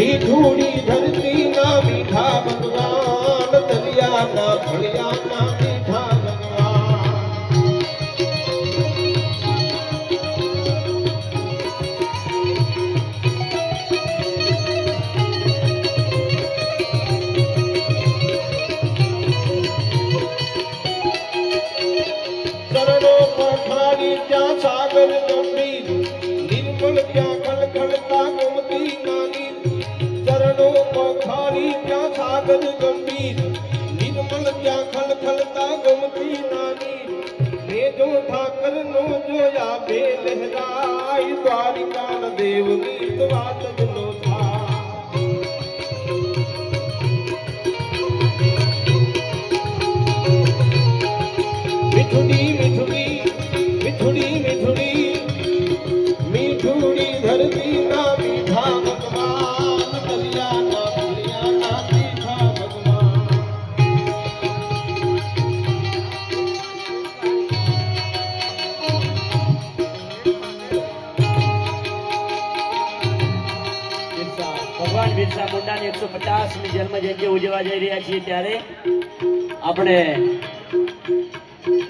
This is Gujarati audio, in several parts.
મીઠુડી ધરતી ના મીઠા ભગવાન દરિયાના ફળિયાના સાગર ગંભીર નિર્મળ ત્યાં ખલખલતા ગોમતી નાની. મેજો ઠાકર નો જોયા બે લહેરાય દ્વારિકા દેવની તો વાત ભગવાન બિરસા મુંડાની એકસો પચાસમી જન્મ જયંતિ ઉજવવા જઈ રહ્યા છીએ ત્યારે આપણે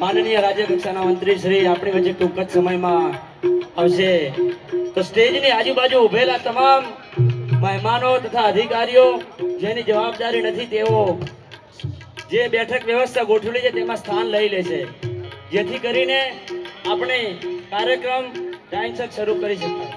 માનનીય રાજ્ય કક્ષાના મંત્રી શ્રી આપણી વચ્ચે ટૂંક જ સમયમાં આવશે. તો સ્ટેજની આજુબાજુ ઉભેલા તમામ મહેમાનો તથા અધિકારીઓ, જેની જવાબદારી નથી, તેઓ જે બેઠક વ્યવસ્થા ગોઠવેલી છે, તેમાં સ્થાન લઈ લે છે. જેથી કરીને આપણે કાર્યક્રમ ટાઈમસર શરૂ કરી શકાય